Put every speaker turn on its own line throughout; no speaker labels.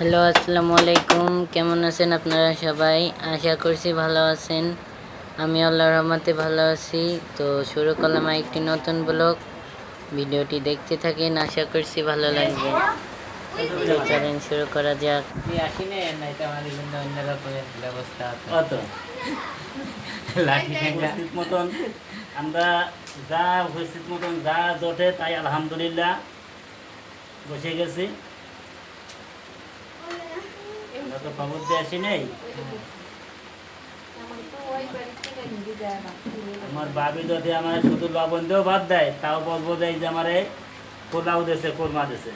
Hello আসসালামু আলাইকুম। কেমন আছেন আপনারা সবাই? আশা করছি ভালো আছেন। আমি আল্লাহর রহমতে ভালো আছি। তো শুরু করলাম একটি নতুন ব্লগ। ভিডিওটি দেখতে থাকেন আশা করছি ভালো লাগবে। তো চলেন শুরু করা যাক।
আমরা যা উপস্থিত মতন যা জোটে তাই আলহামদুলিল্লাহ। বসে গেছি। আমরা তো খবর দিয়ে আসি নেই। আমার বাবি যদি আমার শুধু লবণ দিয়েও বাদ দেয় তাও বলব যে এই যে আমার পোলাও দেশে কোরমা দেশে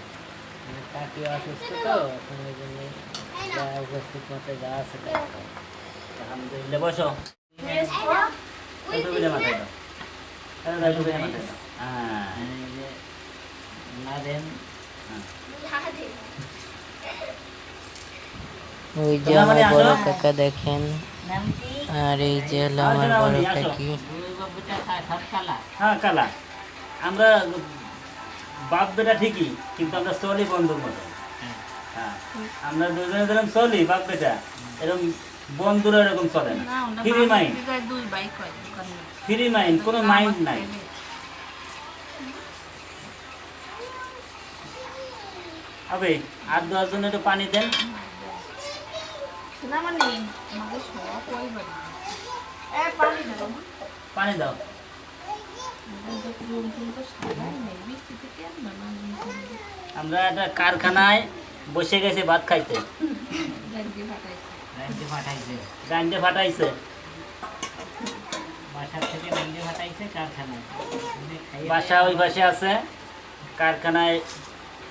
কাকি অসুস্থ তো উপস্থিত মতো যা আছে
আলহামদুলিল্লাহ বসো। মাথায় দাও। হ্যাঁ, টুপিটা মাথায় দাও। হ্যাঁ।
না দেন।
ওই যে আমার বড় কাকা দেখেন। আর এই যে হলো আমার বড় কাকি।
হ্যাঁ কালা। আমরা বাপ বেটা ঠিকই কিন্তু আমরা চলি বন্ধুর মতো। হ্যাঁ আমরা দুজনে যেরকম চলি বাপ বেটা এরকম বন্ধুরা এরকম চলে না। ফ্রি মাইন্ড ফ্রি মাইন্ড কোনো মাইন্ড নাই। হবে আর দশজন একটু পানি দেন। পানি দাও। আমরা একটা কারখানায় বসে গেছি ভাত খাইতে।
লাইনটি ফাটাইছে। বাসার থেকে লাইনটি ফাটাইছে কারখানায়।
বাসা ওই পাশে আছে। কারখানায়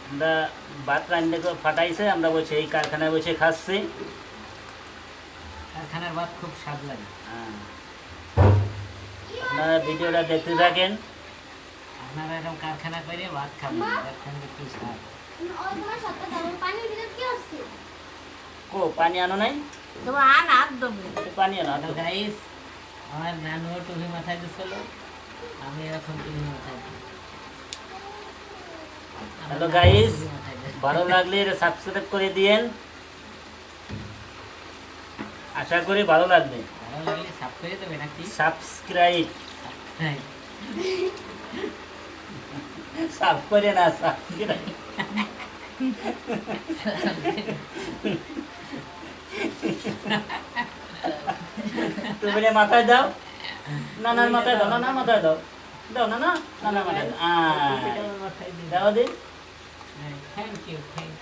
আমরা ভাত রান্না করে ফাটাইছে আমরা বসে এই কারখানায় বসে খাচ্ছি।
কারখানার ভাত খুব স্বাদ লাগে।
হ্যাঁ। আপনারা ভিডিওটা দেখতে থাকেন।
আপনারা এরকম কারখানা করে ভাত খাবেন দেখেন কি স্বাদ?
পানি আনো নাই? পানি আনো
তো গাইস আমার নানু টুপি মাথায় দিছিল আমি এরকম টুপি মাথায়
হ্যালো গাইস। ভালো লাগলে সাবস্ক্রাইব করে দিয়েন। আশা করি ভালো লাগবে।
ভালো লাগলে সাব দেবে নাকি?
সাবস্ক্রাইব
হ্যাঁ।
সাব করে না সাবস্ক্রাইব তুমি মাথায় দাও। নানার মাথায় দাও নানার মাথায় দাও। দাও না না নানার মাথায় দাও। দাও। দিন
থ্যাংক ইউ থ্যাংক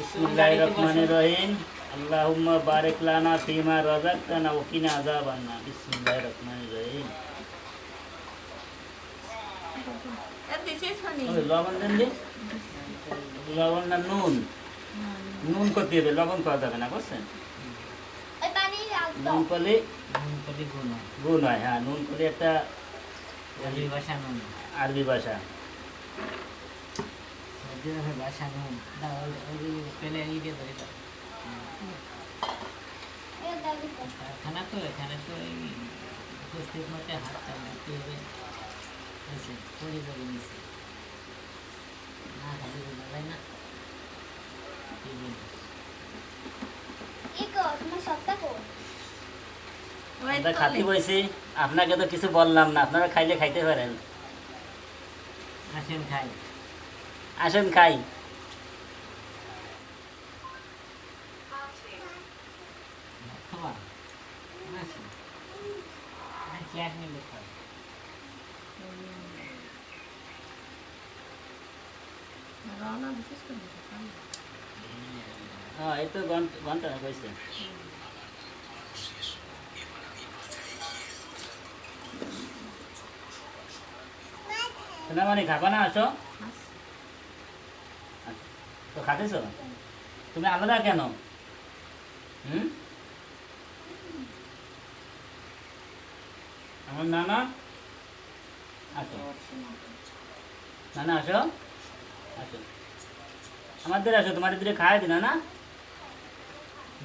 বিসমিল্লাহির রহমানির রহিম। আল্লাহুম্মা বারিক লানা ফিমা রাযাকতানা ওয়া কিনা আযাবান নার বিসমিল্লাহির রহমানির রহিম। লবণ দেন দি। লবণ না নুন? নুন করতে হবে লবণ খাওয়া যাবে না বুঝছেন? নুন করলে?
গুণ
হয়। হ্যাঁ নুন করলে একটা
আরবি ভাষা
আরবি ভাষা।
পেলে এই দিয়ে ধরে তো এখানে তো এই উপস্থিত মতে হাত চালাতে হবে নিচে না খালি না
আপনাকে তো কিছু বললাম না, আপনারা খাইলে খাইতে পারেন।
আসেন, খাই।
আসেন খাই
খাওয়া আসেন আর চেয়ার নিলে খাও
হ্যাঁ এই তো ঘণ্টা ঘণ্টা হয়েছে সোনামানি খাবা না আসো আচ্ছা, তো খাতেছ তুমি আলাদা কেন? হুম? আমার নানা? আসো। নানা আসো। আসো। আমাদের আসো তোমার দিলে খাওয়াই দিনা না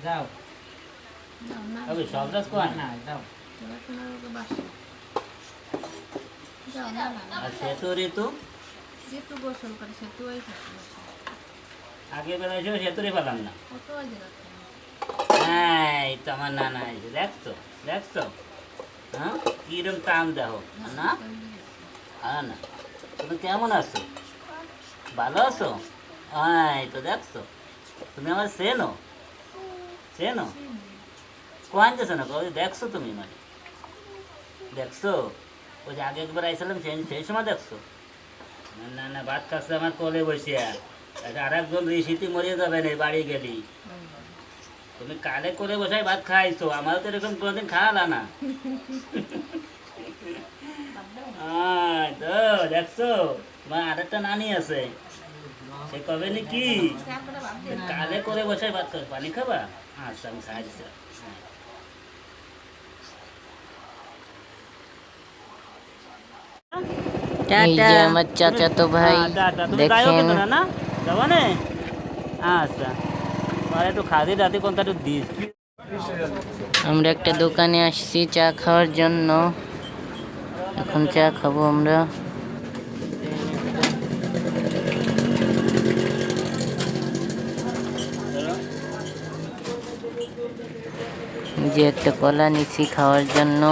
যাও।
ওকে সব রাজ কোয়া
না? যাও
আর সে তো ঋতু?
যেহেতু গোসল করে সেহেতু ওই থাকে গোসল।
আগে বেরোয়েছিল সে তোরে পেলাম না।
রাখতে
এই তো আমার নানা এসে দেখছ দেখছ হ্যাঁ? কিরম টান দেখো না হ্যাঁ না। তুমি কেমন আছো? ভালো আছো? হ্যাঁ এই তো দেখছ তুমি আমার চেনো? চেনো? কোয়ান না ওই দেখছ তুমি মানে দেখছ? ওই যে আগে একবার আইছিলাম সেই সময় দেখছ। না না না ভাত খাচ্ছে আমার কোলে বসিয়া। আর একজন ঋষিতি মরিয়ে যাবে না বাড়ি গেলি তুমি কালে করে বসাই ভাত খাইছো আমারও তো এরকম কোনোদিন খাওয়ালা না আয় তো দেখছ তোমার আরেকটা নানি আছে সে কবে নি কি
তারপরে ভাবছি
কালে করে বসাই ভাত খাবে পানি খাবা আচ্ছা আমি খাই দিচ্ছি হ্যাঁ।
এই যে আমার চাচাতো ভাই
যাব না আচ্ছা। আর একটু খাদি দাদি কোনটা একটু দিস।
আমরা একটা দোকানে আসছি চা খাওয়ার জন্য। এখন চা খাব আমরা। যে একটা কলা নিচ্ছি খাওয়ার জন্য।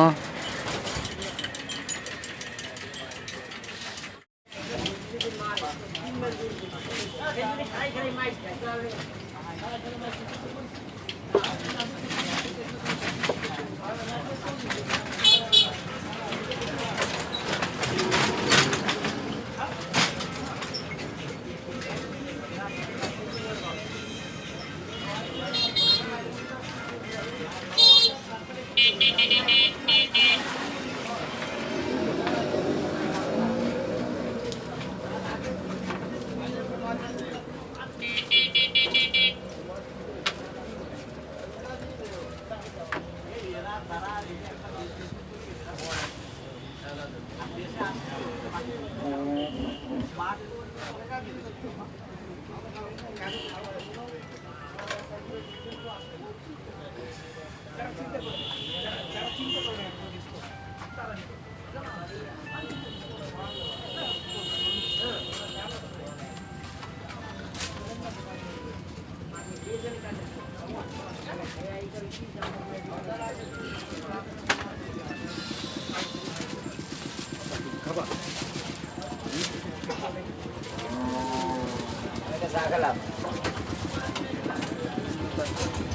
ra cái làm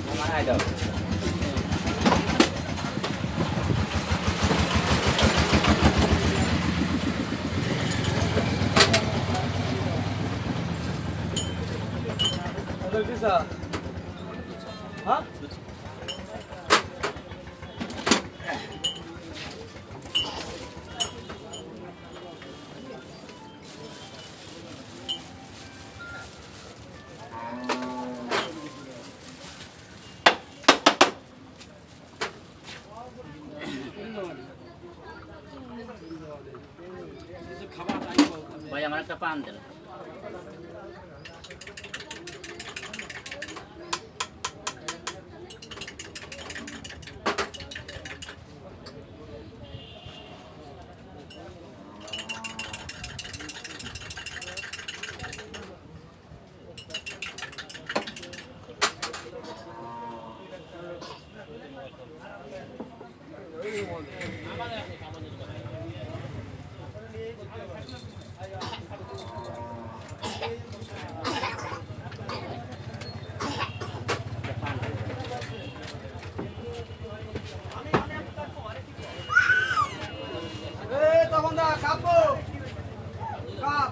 không ai được.
Hãy subscribe cho kênh ভাই আমার একটা পান দেন।
বন্ধা কাপ কাপ।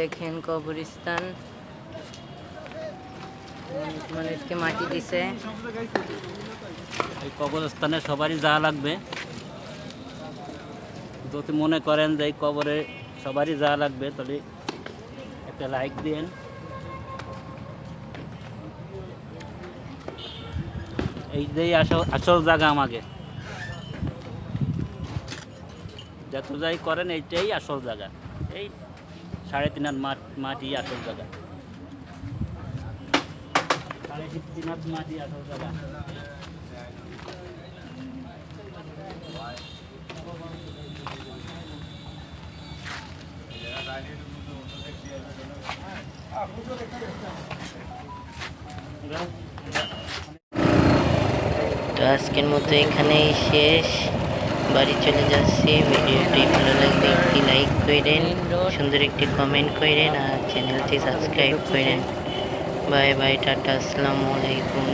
দেখেন কবরস্থান। অনেক মানুষকে মাটি দিছে।
এই কবরস্থানে সবারই যা লাগবে। যদি মনে করেন যে এই কবরে সবারই যা লাগবে, তাহলে একটা লাইক দিন এই যে আসল জায়গা আমাকে। যত যাই করেন, এইটাই আসল জায়গা। এই সাড়ে তিন হাত মাটি আসল জায়গা। সাড়ে তিন হাত মাটি আসল
তো আজকের মতো এখানেই শেষ। বাড়ি চলে যাচ্ছি। ভিডিওটি ভালো লাগলে একটি লাইক করেন সুন্দর একটি কমেন্ট করেন আর চ্যানেলটি সাবস্ক্রাইব করেন বাই বাই টাটা আসসালামু আলাইকুম।